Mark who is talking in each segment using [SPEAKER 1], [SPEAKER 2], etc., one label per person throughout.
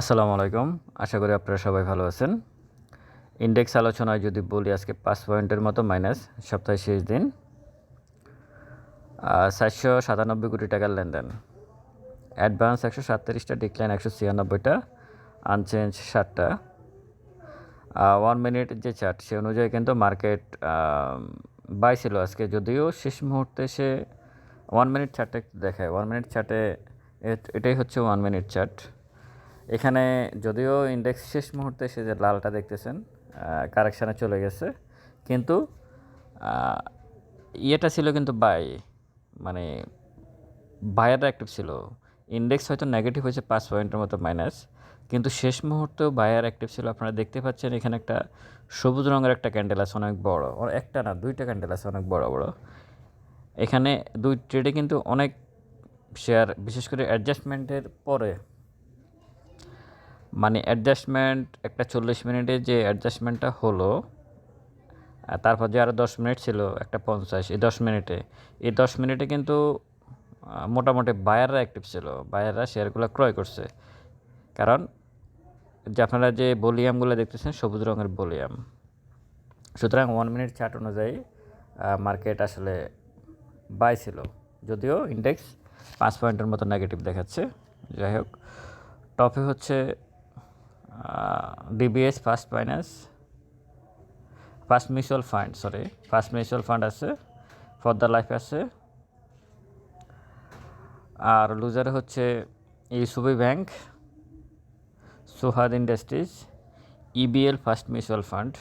[SPEAKER 1] আসসালামু আলাইকুম। আশা করি আপনারা সবাই ভালো আছেন। ইন্ডেক্স আলোচনায় যদি বলি, আজকে পাঁচ পয়েন্টের মতো মাইনাস, সপ্তাহের শেষ দিন। চারশো সাতানব্বই কোটি টাকার লেনদেন। অ্যাডভান্স একশো সাতত্রিশটা, ডিক্লাইন একশো ছিয়ানব্বইটা, আনচেঞ্জ ষাটটা। ওয়ান মিনিট যে চার্ট সে অনুযায়ী কিন্তু মার্কেট বাই ছিল আজকে। যদিও শেষ মুহূর্তে সে ওয়ান মিনিট চার্টে দেখায়। ওয়ান মিনিট চার্টে এটাই হচ্ছে ওয়ান মিনিট চার্ট এখানে যদিও ইন্ডেক্স শেষ মুহূর্তে সে যে লালটা দেখতেছেন কারেকশানে চলে গেছে। কিন্তু ইয়েটা ছিল কিন্তু বাই মানে বায়াররা অ্যাক্টিভ ছিল। ইন্ডেক্স হয়তো নেগেটিভ হয়েছে পাঁচ পয়েন্টের মতো মাইনাস কিন্তু শেষ মুহূর্তেও বায়ার অ্যাক্টিভ ছিল। আপনারা দেখতে পাচ্ছেন এখানে একটা সবুজ রঙের একটা ক্যান্ডেল আছে, অনেক বড়। একটা না, দুইটা ক্যান্ডেল আছে, অনেক বড় বড়। এখানে দুই ট্রেডে কিন্তু অনেক শেয়ার বিশেষ করে অ্যাডজাস্টমেন্টের পরে মানে অ্যাডজাস্টমেন্ট একটা চল্লিশ মিনিটে যে অ্যাডজাস্টমেন্টটা হলো তারপর যে আরও দশ মিনিট ছিল, একটা পঞ্চাশ, এই দশ মিনিটে। এই দশ মিনিটে কিন্তু মোটামুটি বায়াররা অ্যাক্টিভ ছিল। বায়াররা শেয়ারগুলো ক্রয় করছে। কারণ, যে আপনারা যে বলিয়ামগুলো দেখতেছেন, সবুজ রঙের বলিয়াম সুতরাং ওয়ান মিনিট চার্ট অনুযায়ী মার্কেট আসলে বাই ছিল। যদিও ইন্ডেক্স পাঁচ পয়েন্টের মতো নেগেটিভ দেখাচ্ছে। যাই হোক টপে হচ্ছে DBS first finance first mutual fund sorry first mutual fund আছে ফর লাইফ আছে। আর লুজার হচ্ছে UCB bank সুহাদ industries EBL first mutual fund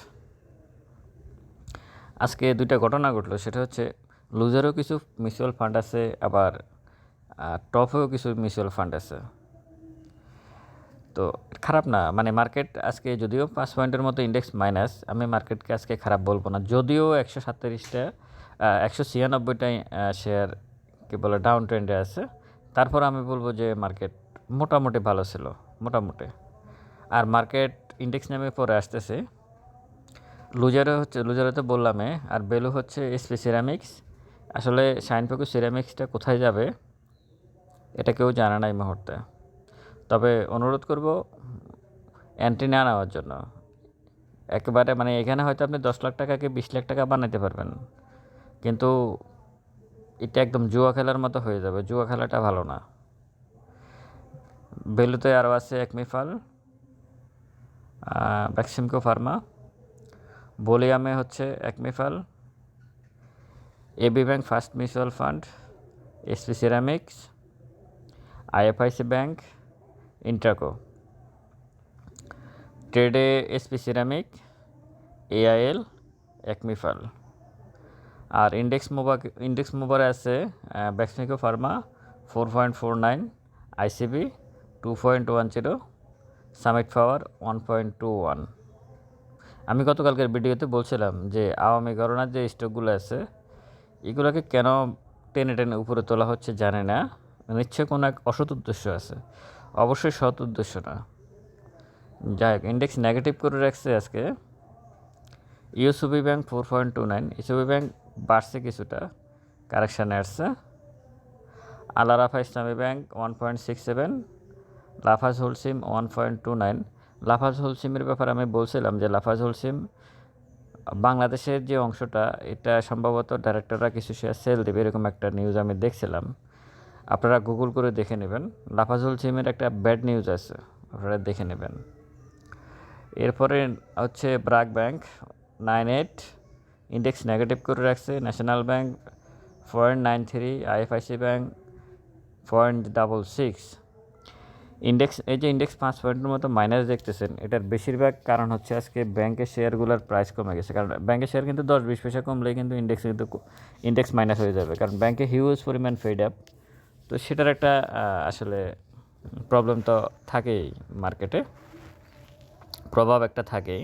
[SPEAKER 1] আজকে দুইটা ঘটনা ঘটলো, সেটা হচ্ছে লুজারও কিছু মিউচুয়াল ফান্ড আছে, আবার টপেও কিছু মিউচুয়াল ফান্ড আছে। তো খারাপ না। মানে মার্কেট আজকে যদিও পাঁচ পয়েন্টের মতো ইন্ডেক্স মাইনাস আমি মার্কেটকে আজকে খারাপ বলব না। যদিও একশো সাতত্রিশটা একশো ছিয়ানব্বইটা শেয়ার কী বলে ডাউন ট্রেন্ডে আছে। তারপর আমি বলব যে মার্কেট মোটামুটি ভালো ছিল, মোটামুটি। আর মার্কেট ইন্ডেক্স নেমে পরে আসতেছে। লুজারে হচ্ছে, লুজারে তো বললামে। আর বেলু হচ্ছে এসপি সিরামিক্স আসলে শাইনপেকু সিরামিক্সটা কোথায় যাবে, এটা কেউ জানে না এই মুহূর্তে। তবে অনুরোধ করব অ্যান্টি না নেওয়ার জন্য। একেবারে মানে এখানে হয়তো আপনি দশ লাখ টাকাকে বিশ লাখ টাকা বানাইতে পারবেন। কিন্তু এটা একদম জুয়া খেলার মতো হয়ে যাবে। জুয়া খেলাটা ভালো না। বেলুতে আরও আছে একমিফাল ভ্যাক্সিমকো ফার্মা। বলিয়ামে হচ্ছে একমিফাল AB bank first mutual fund SP ceramics IFIC bank. Intraco ট্রেডে এসপি সিরামিক এআইএল একমিফাল আর ইন্ডেক্স মোবা ইন্ডেক্স মোবারে আছে Beximco pharma four point four nine ICB two point one zero Summit power one point two one আমি গতকালকের ভিডিওতে বলছিলাম যে আওয়ামী গণনার যে স্টকগুলো আছে, এগুলোকে কেন টেনে টেনে উপরে তোলা হচ্ছে জানে না। নিশ্চয় কোনো এক অসৎ উদ্দেশ্য আছে। অবশ্যই সৎ উদ্দেশ্য না। যাই হোক ইন্ডেক্স নেগেটিভ করে রাখছে আজকে। UCB bank four point two nine UCB bank বাড়ছে কিছুটা কারেকশানে আসছে। Al Arafah Islami bank one point six seven Lafarge Holcim one point two nine Lafarge হোলসিমের ব্যাপারে আমি বলছিলাম যে লাফাজ হোলসিম বাংলাদেশের যে অংশটা, এটা সম্ভবত ডাইরেক্টররা কিছু শেয়ার সেল দেবে, এরকম একটা নিউজ আমি দেখছিলাম। আপনারা গুগল করে দেখে নেবেন। লাফাজুল সিমের একটা ব্যাড নিউজ আছে, আপনারা দেখে নেবেন। এরপরে হচ্ছে BRAC bank nine eight index negative করে রাখছে। National bank point nine three IFIC bank point double six index এই যে ইন্ডেক্স পাঁচ পয়েন্টের মতো মাইনাস দেখতেছেন, এটার বেশিরভাগ কারণ হচ্ছে আজকে ব্যাংকের শেয়ারগুলোর প্রাইস কমে গেছে। কারণ ব্যাংকের শেয়ার কিন্তু দশ বিশ পয়সা কমলেই কিন্তু ইন্ডেক্স কিন্তু ইন্ডেক্স মাইনাস হয়ে যাবে। কারণ ব্যাংকে হিউজ পরিমাণ ফেড আপ তো সেটার একটা আসলে প্রবলেম তো থাকেই মার্কেটে প্রভাব একটা থাকেই।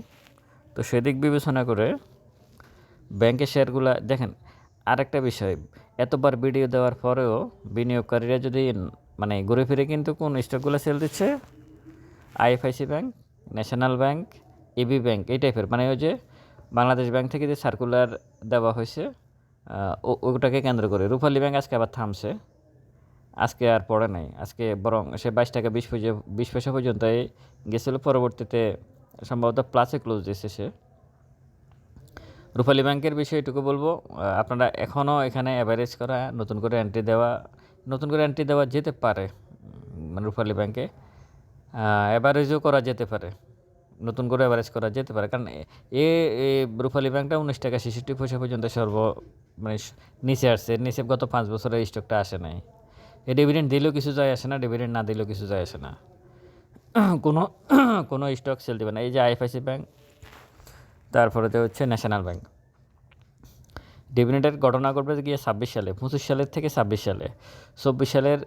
[SPEAKER 1] তো সেদিক বিবেচনা করে ব্যাংকের শেয়ারগুলো দেখেন, আরেকটা বিষয়, এতবার ভিডিও দেওয়ার পরেও বিনিয়োগকারীরা যদি মানে ঘুরে ফিরে কিন্তু কোন স্টকগুলো সেল দিচ্ছে? IFIC bank national bank AB bank এই টাইপের মানে ওই যে বাংলাদেশ ব্যাংক থেকে যে সার্কুলার দেওয়া হয়েছে ওটাকে কেন্দ্র করে। রূপালী ব্যাংক আজকে আবার থামছে। আজকে আর পড়ে নাই। আজকে বরং সে বাইশ টাকা বিশ পয়সা বিশ পয়সা পর্যন্ত গেছিল। পরবর্তীতে সম্ভবত প্লাসে ক্লোজ দিয়েছে সে। রূপালী ব্যাংকের বিষয়ে এটুকু বলব আপনারা এখনও এখানে অ্যাভারেজ করা নতুন করে এন্ট্রি দেওয়া, নতুন করে এন্ট্রি দেওয়া যেতে পারে মানে রূপালী ব্যাংকে। অ্যাভারেজও করা যেতে পারে, নতুন করে অ্যাভারেজ করা যেতে পারে। কারণ এ রূপালী ব্যাংকটা উনিশ টাকা ছেষট্টি পয়সা পর্যন্ত সর্ব মানে নিচে আসছে। নিচে গত পাঁচ বছরের স্টকটা আসে নাই। ডিভিডেন্ড দিলেও কিছু যায় আসে না ডিভিডেন্ড না দিলেও কিছু যায় আসে না। কোনো কোনো স্টক সেল দেবে না। এই যে আইএফআইসি ব্যাংক তারপরে হচ্ছে ন্যাশনাল ব্যাংক ডিভিডেন্টের ঘটনা ঘটবে গিয়ে ছাব্বিশ সালে, পঁচিশ সালের থেকে ছাব্বিশ সালে। চব্বিশ সালের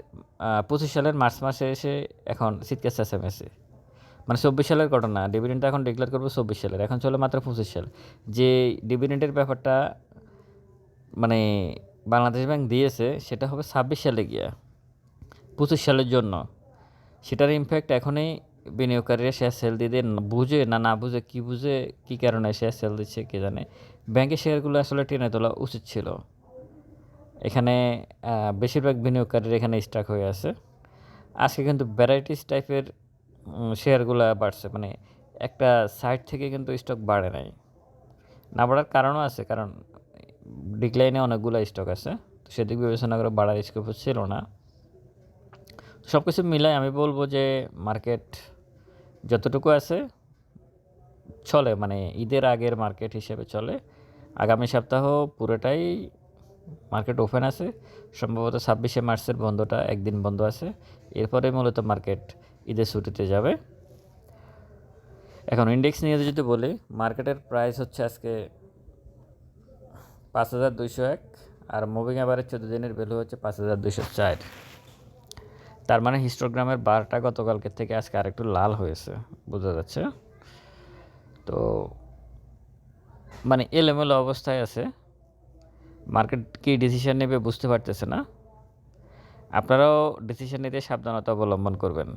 [SPEAKER 1] পঁচিশ সালের মার্চ মাসে এসে এখন শীতকাল চেঁচামেচি মানে চব্বিশ সালের ঘটনা ডিভিডেন্টটা এখন ডিক্লেয়ার করব চব্বিশ সালের, এখন চলে মাত্র পঁচিশ সাল। যে ডিভিডেন্টের ব্যাপারটা মানে বাংলাদেশ ব্যাংক দিয়েছে, সেটা হবে ছাব্বিশ সালে গিয়া। পঁচিশ সালের জন্য। সেটার ইমপ্যাক্ট এখনই বিনিয়োগকারীরা শেয়ার সেল দিয়ে বুঝে না না বুঝে, কী বুঝে, কী কারণে শেয়ার সেল দিচ্ছে কে জানে। ব্যাংকের শেয়ারগুলো আসলে টেনে তোলা উচিত ছিল। এখানে বেশিরভাগ বিনিয়োগকারীরা এখানে স্টাক হয়ে আছে। আজকে কিন্তু ভ্যারাইটিস টাইপের শেয়ারগুলো বাড়ছে। মানে একটা সাইড থেকে কিন্তু স্টক বাড়ে নাই। না বাড়ার কারণও আছে, কারণ ডিক্লাইনে অনেকগুলো স্টক আছে। তো সেদিক বিবেচনা করে বাড়ার স্কোপ ছিল না। সব কিছু মিলাই আমি বলব যে মার্কেট যতটুকু আছে চলে মানে ঈদের আগের মার্কেট হিসেবে চলে। আগামী সপ্তাহ পুরোটাই মার্কেট ওপেন আছে। সম্ভবত ছাব্বিশে মার্চের বন্ধটা একদিন বন্ধ আছে। এরপরে মূলত মার্কেট ঈদের ছুটিতে যাবে। এখন ইন্ডেক্স নিয়ে যদি বলি মার্কেটের প্রাইস হচ্ছে আজকে পাঁচ হাজার দুইশো এক আর মুভিং অ্যাভারেজ চোদ্দ দিনের ভ্যালু হচ্ছে পাঁচ হাজার দুইশো চার। তার মানে হিস্টোগ্রামের বারটা গতকালকের থেকে আজকে আরেকটু লাল হয়েছে, বোঝা যাচ্ছে। তো মানে এলোমেলো অবস্থায় আছে। মার্কেট কী ডিসিশন নেবে বুঝতে পারতেছে না। আপনারাও ডিসিশন নিতে সাবধানতা অবলম্বন করবেন।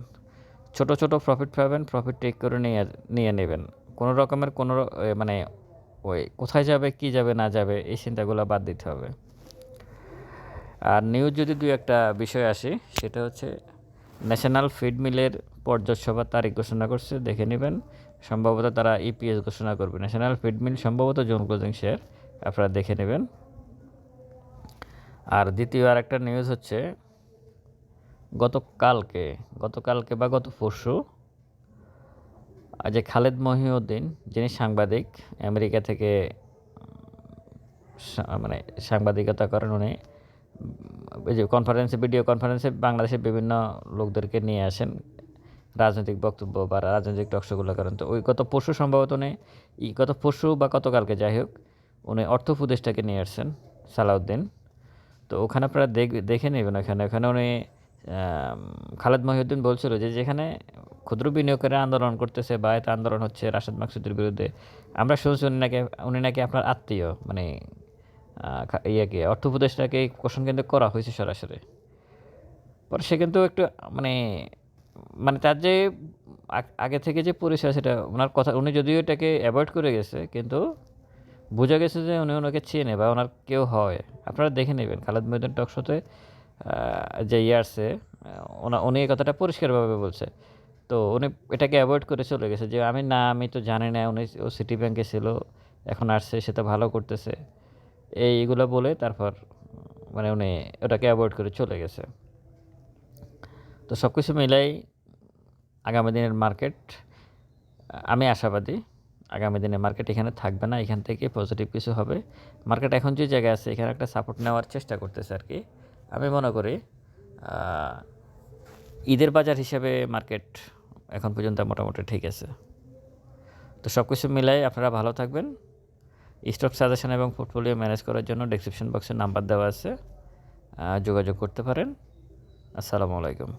[SPEAKER 1] ছোট ছোট প্রফিট পাবেন প্রফিট টেক করে নিয়ে নিয়ে নেবেন। কোনো রকমের কোনো মানে ওই কোথায় যাবে, কি যাবে, না যাবে, এই চিন্তাগুলো বাদ দিতে হবে। আর নিউজ যদি দুই একটা বিষয় আসে, সেটা হচ্ছে ন্যাশনাল ফিড মিলের পর্যায় তারিখ ঘোষণা করছে, দেখে নেবেন। সম্ভবত তারা ইপিএস ঘোষণা করবে। ন্যাশনাল ফিড মিল সম্ভবত জোন ক্লোজিং শেয়ার আপনারা দেখে নেবেন। আর দ্বিতীয় আর একটা নিউজ হচ্ছে, গতকালকে গতকালকে বা গত পরশু, যে খালেদ মহিউদ্দিন, যিনি সাংবাদিক, আমেরিকা থেকে মানে সাংবাদিকতা করেন উনি যে কনফারেন্সে ভিডিও কনফারেন্সে বাংলাদেশের বিভিন্ন লোকদেরকে নিয়ে আসেন রাজনৈতিক বক্তব্য বা রাজনৈতিক টকশোগুলো করেন। তো ওই গত পরশু সম্ভবত উনি, ই গত পরশু বা গতকালকে যাই হোক, উনি অর্থ উপদেষ্টাকে নিয়ে আসছেন সালাউদ্দিন। তো ওখানে আপনারা দেখ নেবেন ওখানে। ওখানে উনি খালেদ মহিউদ্দিন বলছিল যে যেখানে ক্ষুদ্র বিনিয়োগকারী আন্দোলন করতেছে বা এতে আন্দোলন হচ্ছে রাশেদ মাকসুদের বিরুদ্ধে, আমরা শুনছি উনি নাকি উনি নাকি আপনার আত্মীয় মানে ইয়েকে অর্থ উপদেষ্টাকে এই কোশ্চেন কিন্তু করা হয়েছে সরাসরি। পরে সে কিন্তু একটু মানে মানে তার যে আগে থেকে যে পরিচয় সেটা ওনার কথা উনি যদিও এটাকে অ্যাভয়েড করে গেছে কিন্তু বোঝা গেছে যে উনি ওনাকে চেনে বা ওনার কেউ হয়। আপনারা দেখে নেবেন খালেদ মহিউদ্দিন টকশোতে যে ইয়ে আহ, ওনা উনি এই কথাটা পরিষ্কারভাবে বলছে। তো উনি এটাকে অ্যাভয়েড করে চলে গেছে যে আমি না আমি তো জানি না উনি ও সিটি ব্যাংকে ছিল এখন আসছে সে তো ভালো করতেছে। এইগুলো বলে তারপর মানে উনি ওটাকে অ্যাভয়েড করে চলে গেছে। তো সব কিছু মিলাই আগামী দিনের মার্কেট আমি আশাবাদী আগামী দিনে মার্কেট এখানে থাকবে না, এখান থেকে পজিটিভ কিছু হবে। মার্কেট এখন যে জায়গায় আছে, এখানে একটা সাপোর্ট নেওয়ার চেষ্টা করতেছে আর কি। আমি মনে করি ঈদের বাজার হিসেবে মার্কেট এখন পর্যন্ত মোটামুটি ঠিক আছে। তো সব কিছু মিলাই আপনারা ভালো থাকবেন। স্টক সাজেশন এবং পোর্টফোলিও ম্যানেজ করার জন্য ডিসক্রিপশন বক্সে নাম্বার দেওয়া আছে। যোগাযোগ করতে পারেন। আসসালামু আলাইকুম।